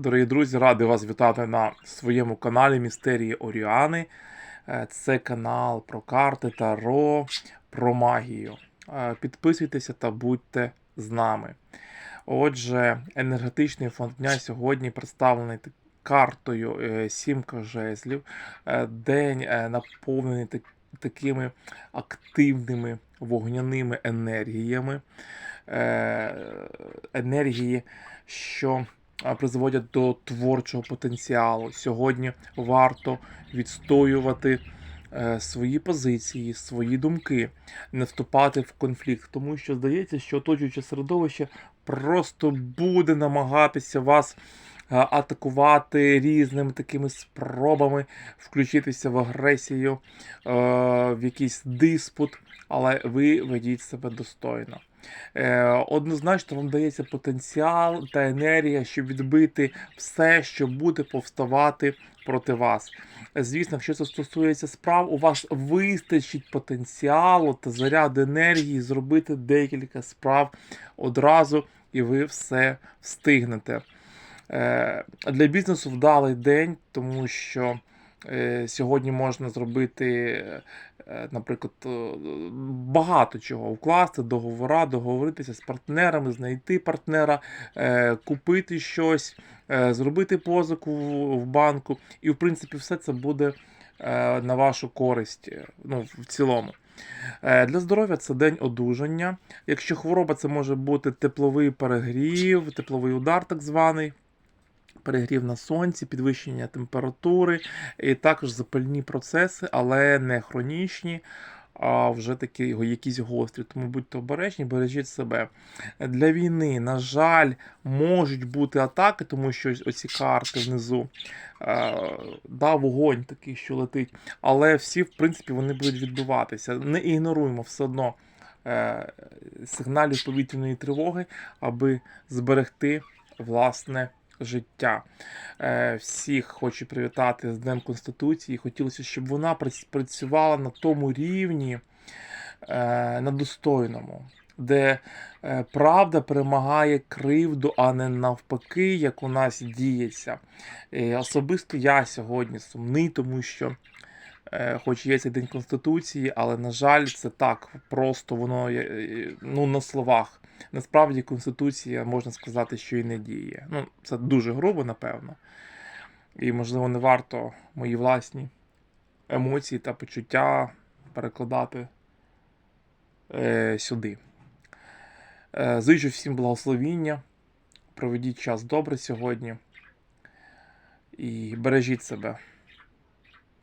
Дорогі друзі, радий вас вітати на своєму каналі Містерії Оріани. Е, Це канал про карти Таро, про магію. Е, Підписуйтеся та будьте з нами. Отже, енергетичний фонд дня сьогодні представлений картою е, Сімка жезлів. День наповнений такими активними вогняними енергіями. Енергії, що призводять до творчого потенціалу. Сьогодні варто відстоювати е, свої позиції, свої думки, не вступати в конфлікт, тому що здається, що оточуюче середовище просто буде намагатися вас е, атакувати різними такими спробами включитися в агресію, е, в якийсь диспут, але ви ведіть себе достойно. Е, Однозначно вам дається потенціал та енергія, щоб відбити все, що буде повставати проти вас. Звісно, якщо це стосується справ, у вас вистачить потенціалу та заряду енергії зробити декілька справ одразу, і ви все встигнете. Е, Для бізнесу вдалий день, тому що сьогодні можна зробити, е, наприклад, е, багато чого вкласти, договора, договоритися з партнерами, знайти партнера, е, купити щось, е, зробити позику в- банку. І, в принципі, все це буде е, на вашу користь е, ну, в цілому. Е, Для здоров'я це день одужання. Якщо хвороба, це може бути тепловий перегрів, тепловий удар, так званий. Перегрів на сонці, підвищення температури, і також запальні процеси, але не хронічні, а вже такі якісь гострі. Тому будьте обережні, бережіть себе. Для війни, на жаль, можуть бути атаки, тому що оці карти внизу. Е, да, вогонь такий, що летить. Але всі, в принципі, вони будуть відбуватися. Не ігноруємо все одно е, сигналів повітряної тривоги, аби зберегти власне життя. Е, Всіх хочу привітати з Днем Конституції. Хотілося, щоб вона прац- працювала на тому рівні, е, на достойному, де е, правда перемагає кривду, а не навпаки, як у нас діється. Особисто я сьогодні сумний, тому що. Е, Хоч є цей День Конституції, але, на жаль, це так просто воно е, ну, на словах. Насправді Конституція можна сказати, що і не діє. Ну, це дуже грубо, напевно. І, можливо, не варто мої власні емоції та почуття перекладати е, сюди. Е, зичу всім благословіння. Проведіть час добре сьогодні. І бережіть себе.